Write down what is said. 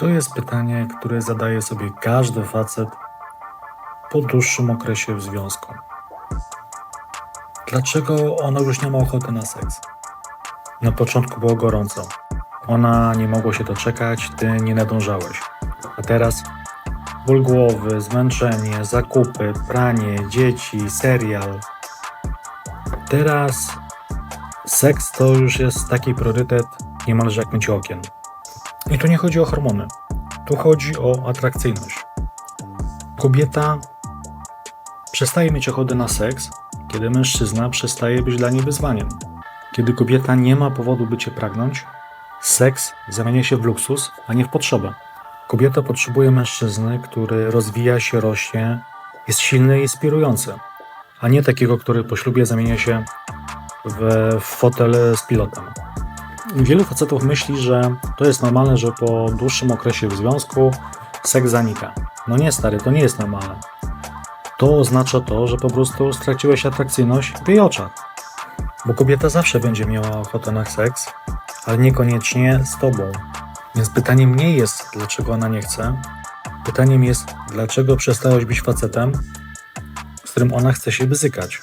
To jest pytanie, które zadaje sobie każdy facet po dłuższym okresie w związku. Dlaczego ona już nie ma ochoty na seks? Na początku było gorąco. Ona nie mogła się doczekać, ty nie nadążałeś. A teraz ból głowy, zmęczenie, zakupy, pranie, dzieci, serial. Teraz seks to już jest taki priorytet niemalże jak mycie okien. I tu nie chodzi o hormony. Tu chodzi o atrakcyjność. Kobieta przestaje mieć ochotę na seks, kiedy mężczyzna przestaje być dla niej wyzwaniem. Kiedy kobieta nie ma powodu, by cię pragnąć, seks zamienia się w luksus, a nie w potrzebę. Kobieta potrzebuje mężczyzny, który rozwija się, rośnie, jest silny i inspirujący, a nie takiego, który po ślubie zamienia się w, fotel z pilotem. Wielu facetów myśli, że to jest normalne, że po dłuższym okresie w związku seks zanika. No nie, stary, to nie jest normalne. To oznacza to, że po prostu straciłeś atrakcyjność w jej oczach. Bo kobieta zawsze będzie miała ochotę na seks, ale niekoniecznie z tobą. Więc pytaniem nie jest, dlaczego ona nie chce. Pytaniem jest, dlaczego przestałeś być facetem, z którym ona chce się bzykać.